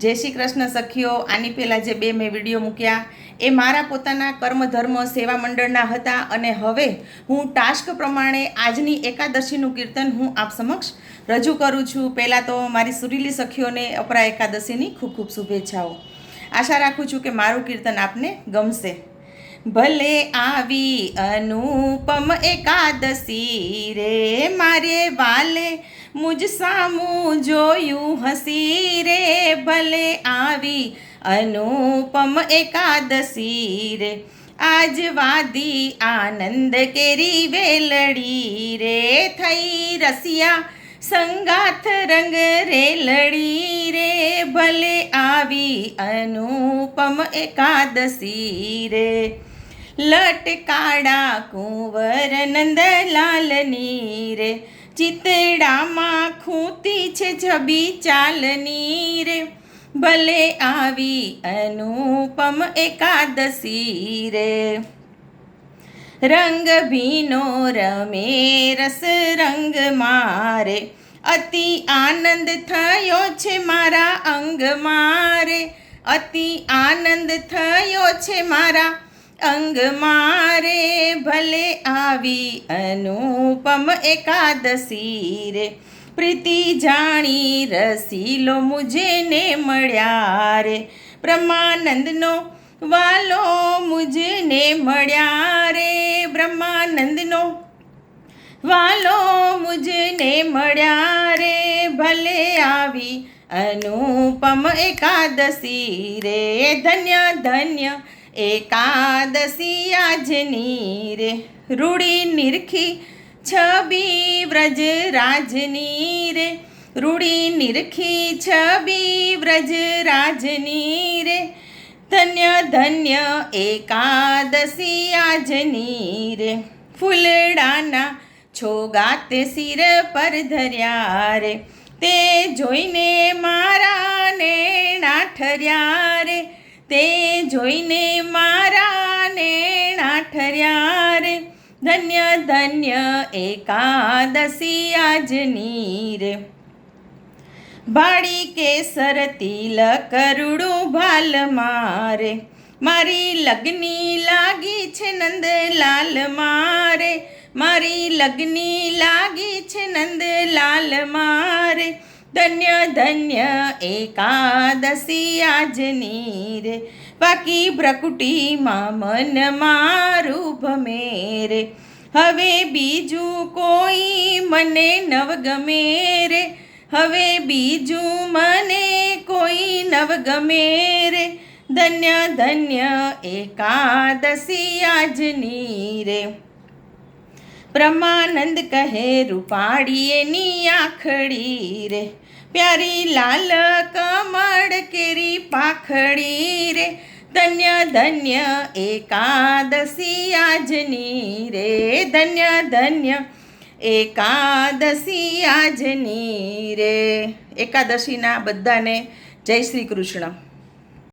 જય શ્રી કૃષ્ણ સખીઓ, આની પહેલાં જે બે મેં વીડિયો મૂક્યા, એ મારા પોતાના કર્મ, ધર્મ, સેવા મંડળના હતા અને હવે હું ટાસ્ક પ્રમાણે આજની એકાદશીનું કીર્તન હું આપ સમક્ષ રજૂ કરું છું. પહેલાં તો મારી સુરીલી સખીઓને અપરા એકાદશીની ખૂબ ખૂબ શુભેચ્છાઓ. આશા રાખું છું કે મારું કીર્તન આપને ગમશે. ભલે આવી અનુપમ એકાદશી રે મારે વાલે મુજ સામું જોયું હસી રે, ભલે આવી અનુપમ એકાદશી રે. આજ વાદી આનંદ કેરી વેલડી રે થઈ રસિયા, સંગાથ રંગ રેલડી રે. ભલે આવી અનુપમ એકાદશી રે. લટકાડા કુંવર નંદલાલની રે. ચિતડામાં ખૂતી છે છબી ચાલની રે. ભલે આવી અનુપમ એકાદશી રે. રંગ ભીનો રમે, રસ રંગ મારે. અતિ આનંદ થયો છે મારા અંગ મારે અતિ આનંદ થયો છે મારા અંગ મારે ભલે આવી અનુપમ એકાદશી રે. પ્રીતિ જાણી રસીલો મુજેને મળ્યા રે. બ્રહ્માનંદનો વાલો મુજને મળ્યા રે. બ્રહ્માનંદનો વાલો મુજને મળ્યા રે. ભલે આવી અનુપમ એકાદશી રે. ધન્ય ધન્ય એકાદશી આજની રે રૂડી નિરખી છબી વ્રજ રાજની રે રૂડી નિરખી છબી વ્રજ રાજની રે ધન્ય ધન્ય એકાદશી આજની રે ફૂલડાના છોગાત સિર પર ધર્યા રે, તે જોઈને મારા નેણા ઠર્યા રે તે જોઈને મારા નેણા ઠર્યા રે. ધન્ય ધન્ય એકાદશી આજની રે. ભાડી કેસર તિલક કરુડું ભાલ મારે. મારી લગ્ની લાગી છે નંદલાલ મારે. મારી લગ્ની લાગી છે નંદલાલ મારે. ધન્ય ધન્ય એકાદશી આજની રે બાકી ભ્રકુટીમાં મન મારું ભમે રે હવે બીજું કોઈ મને નવ ગમે રે હવે બીજું મને કોઈ નવ ગમે રે ધન્ય ધન્ય એકાદશી આજની રે બ્રહ્માનંદ કહે રૂપાડીએની આખડી રે, પ્યારી લાલ કમળ કેરી પાખડી રે, ધન્ય ધન્ય એકાદશી આજની રે, ધન્ય ધન્ય એકાદશી આજની રે. એકાદશીના બધાને જય શ્રી કૃષ્ણ.